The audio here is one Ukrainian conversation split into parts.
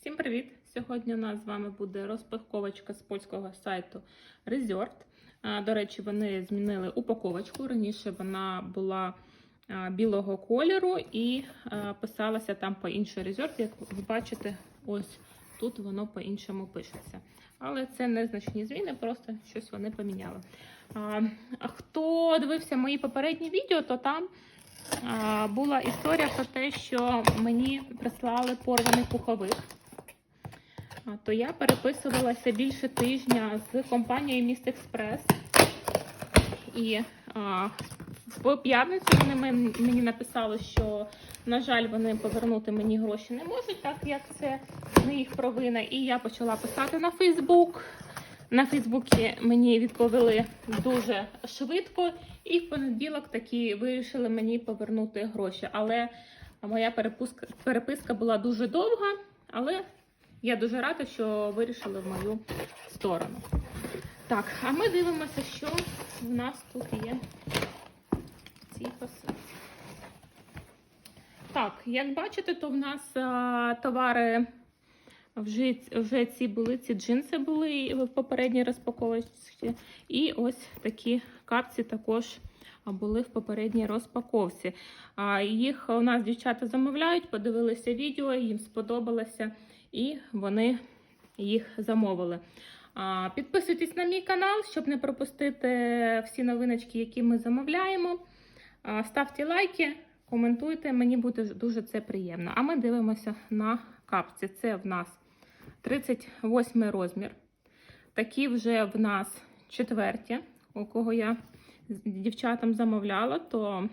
Всім привіт! Сьогодні у нас з вами буде розпаковочка з польського сайту Resort. До речі, вони змінили упаковочку. Раніше вона була білого кольору і писалася там по іншому Resort. Як ви бачите, ось тут воно по-іншому пишеться. Але це незначні зміни, просто щось вони поміняли. А Хто дивився мої попередні відео, то там була історія про те, що мені прислали порваний пуховик. То я переписувалася більше тижня з компанією Міст Експрес. І а, в п'ятницю вони мені написали, що, на жаль, вони повернути мені гроші не можуть, так як це не їх провина. І я почала писати на Фейсбук. На Фейсбуці мені відповіли дуже швидко, і в понеділок таки вирішили мені повернути гроші. Але моя переписка була дуже довга, але я дуже рада, що вирішили в мою сторону. Так, а ми дивимося, що в нас тут є в цій. Так, як бачите, то в нас а, товари вже, вже ці були, ці джинси були в попередній розпаковці. І ось такі капці також були в попередній розпаковці. А, їх у нас дівчата замовляють, подивилися відео, їм сподобалося, і вони їх замовили. Підписуйтесь на мій канал, щоб не пропустити всі новиночки, які ми замовляємо. Ставте лайки, коментуйте, мені буде дуже це приємно. А ми дивимося на капці. Це в нас 38 розмір. Такі вже в нас четверті, у кого я дівчатам замовляла, то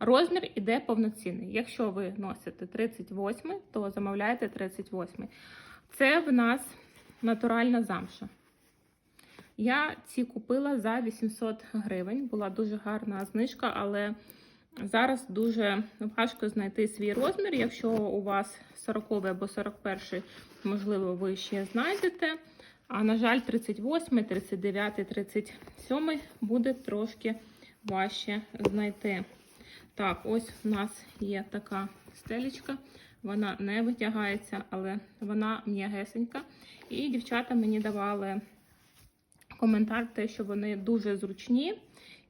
розмір іде повноцінний. Якщо ви носите 38, то замовляйте 38. Це в нас натуральна замша. Я ці купила за 800 гривень. Була дуже гарна знижка, але зараз дуже важко знайти свій розмір. Якщо у вас 40 або 41, можливо, ви ще знайдете. А на жаль, 38, 39, 37 буде трошки важче знайти. Так, ось у нас є така стелечка. Вона не витягається, але вона м'ягесенька. І дівчата мені давали коментар, те, що вони дуже зручні.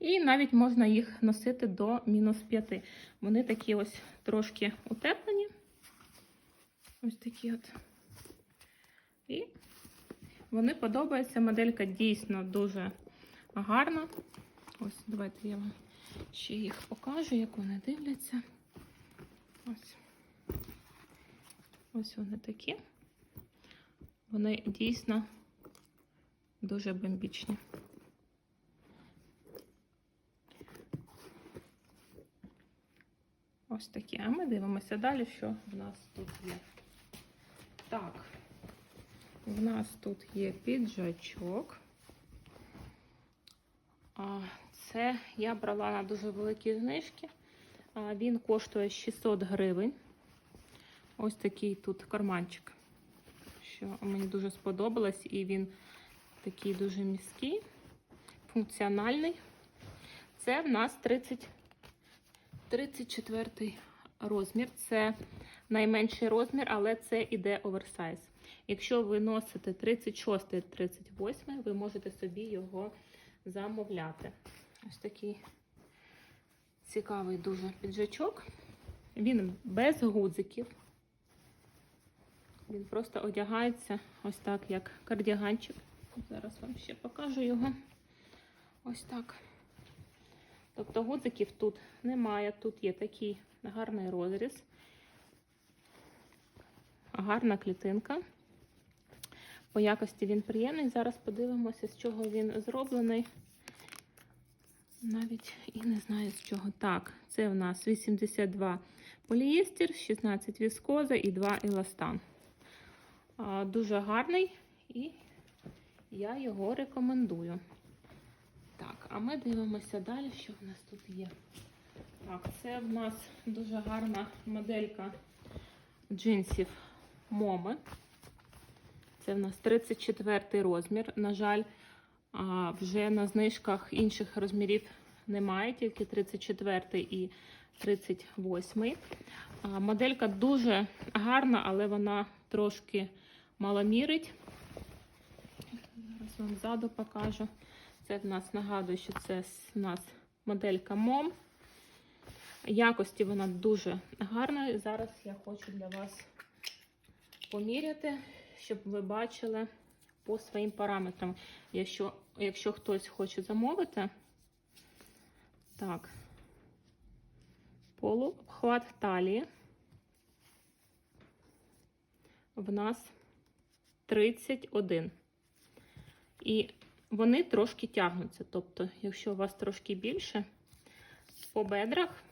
І навіть можна їх носити до мінус 5. Вони такі ось трошки утеплені. Ось такі от. І вони подобаються. Моделька дійсно дуже гарна. Ось, давайте я вам ще їх покажу, як вони дивляться. Ось. Ось вони такі. Вони дійсно дуже бомбічні. Ось такі. А ми дивимося далі, що в нас тут є. Так, в нас тут є піджачок. А, Це я брала на дуже великі знижки. Він коштує 600 гривень. Ось такий тут карманчик, що мені дуже сподобалось, і він такий дуже міський, функціональний. Це в нас 30, 34 розмір. Це найменший розмір, але це іде оверсайз. Якщо ви носите 36-38, ви можете собі його замовляти. Ось такий цікавий дуже піджачок. Він без гудзиків. Він просто одягається ось так, як кардіганчик. Зараз вам ще покажу його. Ось так. Тобто гудзиків тут немає. Тут є такий гарний розріз, гарна клітинка. По якості він приємний. Зараз подивимося, з чого він зроблений. Навіть і не знаю з чого. Так, це в нас 82 полієстер, 16 віскоза і 2 еластан. Дуже гарний і я його рекомендую. Так, а ми дивимося далі, що в нас тут є. Так, це в нас дуже гарна моделька джинсів Моми. Це в нас 34 розмір. На жаль, вже на знижках інших розмірів немає, тільки 34 і 38. А, Моделька дуже гарна, але вона трошки маломірить. Зараз вам ззаду покажу. Це в нас нагадую, що це у нас моделька MOM. Якості вона дуже гарна. Зараз я хочу для вас поміряти, щоб ви бачили по своїм параметрам. Якщо, якщо хтось хоче замовити, так, полуобхват талії в нас 31. І вони трошки тягнуться. Тобто, якщо у вас трошки більше, по бедрах,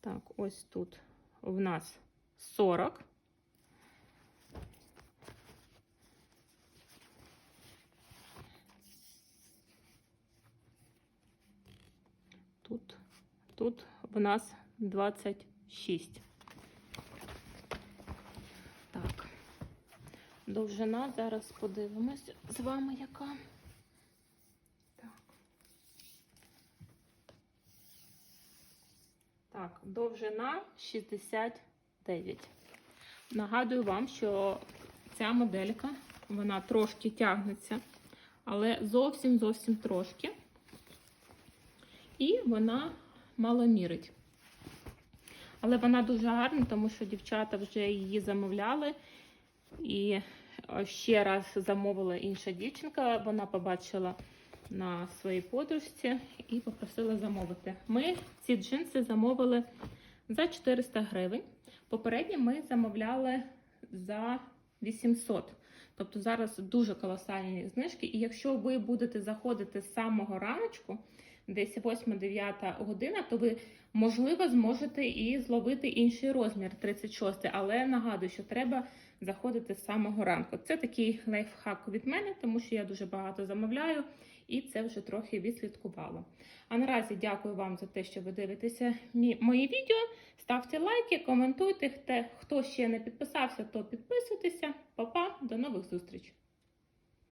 так, ось тут в нас 40. Тут, тут в нас 26. Так. Довжина зараз подивимось з вами, яка. Так. Так, довжина 69. Нагадую вам, що ця моделька, вона трошки тягнеться, але зовсім зовсім трошки. І вона мало мірить. Але вона дуже гарна, тому що дівчата вже її замовляли. І ще раз замовила інша дівчинка. Вона побачила на своїй подружці і попросила замовити. Ми ці джинси замовили за 400 гривень. Попередні ми замовляли за 800. Тобто зараз дуже колосальні знижки. І якщо ви будете заходити з самого раночку, десь 8-9 година, то ви, можливо, зможете і зловити інший розмір 36. Але нагадую, що треба заходити з самого ранку. Це такий лайфхак від мене, тому що я дуже багато замовляю і це вже трохи відслідкувало. А наразі дякую вам за те, що ви дивитеся мої відео. Ставте лайки, коментуйте. Хто ще не підписався, то підписуйтеся. Па-па, до нових зустрічей!